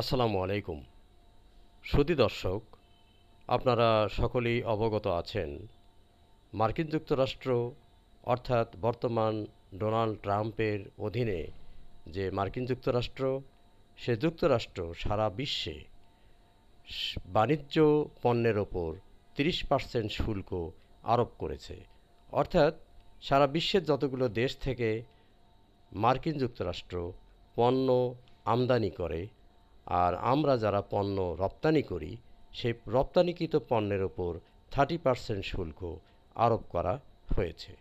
আসসালামু আলাইকুম। সুদী দর্শক, আপনারা সকলেই অবগত আছেন, মার্কিন যুক্তরাষ্ট্র অর্থাৎ বর্তমান ডোনাল্ড ট্রাম্পের অধীনে যে মার্কিন যুক্তরাষ্ট্র, সে যুক্তরাষ্ট্র সারা বিশ্বে বাণিজ্য পণ্যের ওপর তিরিশ পার্সেন্ট শুল্ক আরোপ করেছে। অর্থাৎ সারা বিশ্বের যতগুলো দেশ থেকে মার্কিন যুক্তরাষ্ট্র পণ্য আমদানি করে আর আমরা যারা পণ্য রপ্তানি করি, সেই রপ্তানিকৃত পণ্যের ওপর থার্টি পার্সেন্ট শুল্ক আরোপ করা হয়েছে।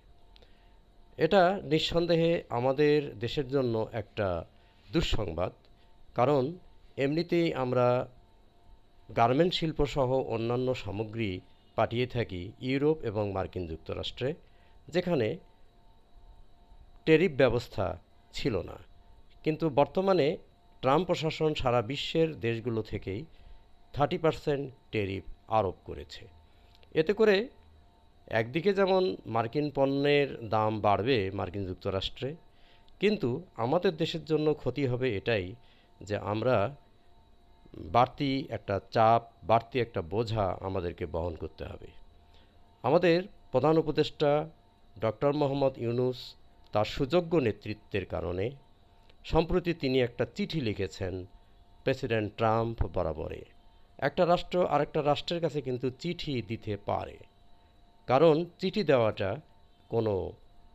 এটা নিঃসন্দেহে আমাদের দেশের জন্য একটা দুঃসংবাদ, কারণ এমনিতেই আমরা গার্মেন্ট শিল্পসহ অন্যান্য সামগ্রী পাঠিয়ে থাকি ইউরোপ এবং মার্কিন যুক্তরাষ্ট্রে, যেখানে টেরিফ ব্যবস্থা ছিল না। কিন্তু বর্তমানে ট্রাম্প প্রশাসন সারা বিশ্বের দেশগুলো থেকেই থার্টি পার্সেন্ট টেরিফ আরোপ করেছে। এতে করে একদিকে যেমন মার্কিন পণ্যের দাম বাড়বে মার্কিন যুক্তরাষ্ট্রে, কিন্তু আমাদের দেশের জন্য ক্ষতি হবে এটাই যে আমরা বাড়তি একটা চাপ, বাড়তি একটা বোঝা আমাদেরকে বহন করতে হবে। আমাদের প্রধান উপদেষ্টা ডক্টর মোহাম্মদ ইউনুস তার সুযোগ্য নেতৃত্বের কারণে সম্প্রতি তিনি একটা চিঠি লিখেছেন প্রেসিডেন্ট ট্রাম্প বরাবরে। একটা রাষ্ট্র আরেকটা রাষ্ট্রের কাছে কিন্তু চিঠি দিতে পারে। কারণ চিঠি দেওয়াটা কোনো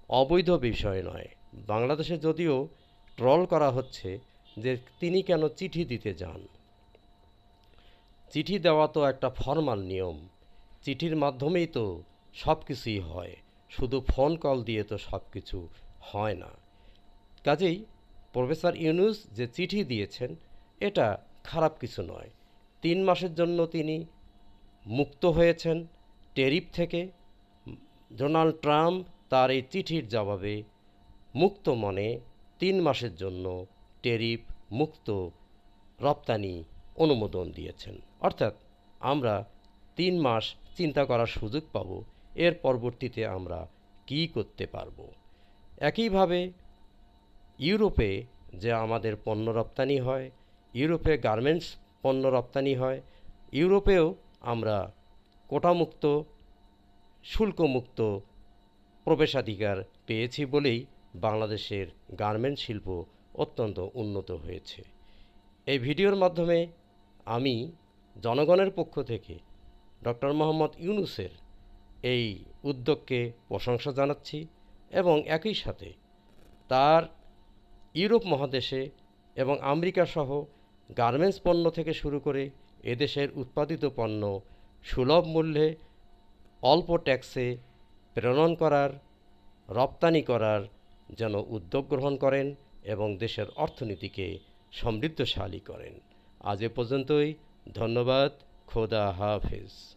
অবৈধ বিষয় নয়। বাংলাদেশে যদিও ট্রল করা হচ্ছে যে তিনি কেন চিঠি দিতে যান। চিঠি দেওয়া তো একটা ফর্মাল নিয়ম। চিঠির মাধ্যমেই তো সব কিছুই হয়। শুধু ফোন কল দিয়ে তো সব কিছু হয় না। কাজেই প্রফেসর ইউনুস যে চিঠি দিয়েছেন, এটা খারাপ কিছু নয়। তিন মাসের জন্য তিনি মুক্ত হয়েছেন। টেরিফ থেকে ডোনাল্ড ট্রাম্প তার এই চিঠির জবাবে মুক্ত মনে তিন মাসের জন্য টেরিফ মুক্ত রপ্তানি অনুমোদন দিয়েছেন। অর্থাৎ আমরা তিন মাস চিন্তা করার সুযোগ পাব। এর পরবর্তীতে আমরা কী করতে পারব? একইভাবে ইউরোপে যে আমাদের পণ্য রপ্তানি হয়, ইউরোপে গার্মেন্টস পণ্য রপ্তানি হয়, ইউরোপেও আমরা কোটামুক্ত, শুল্কমুক্ত প্রবেশাধিকার পেয়েছি বলেই বাংলাদেশের গার্মেন্ট শিল্প অত্যন্ত উন্নত হয়েছে। এই ভিডিওর মাধ্যমে আমি জনগণের পক্ষ থেকে ডক্টর মোহাম্মদ ইউনুসের এই উদ্যোগকে প্রশংসা জানাচ্ছি এবং একই সাথে তার ইউরোপ মহাদেশে এবং আমেরিকা সহ গার্মেন্টস পণ্য থেকে শুরু করে এদেশের উৎপাদিত পণ্য সুলভ মূল্যে অল্প ট্যাক্সে প্রেরণ করার, রপ্তানি করার যেন উদ্যোগ গ্রহণ করেন এবং দেশের অর্থনীতিকে সমৃদ্ধশালী করেন। আজ এ পর্যন্তই। ধন্যবাদ। খোদা হাফেজ।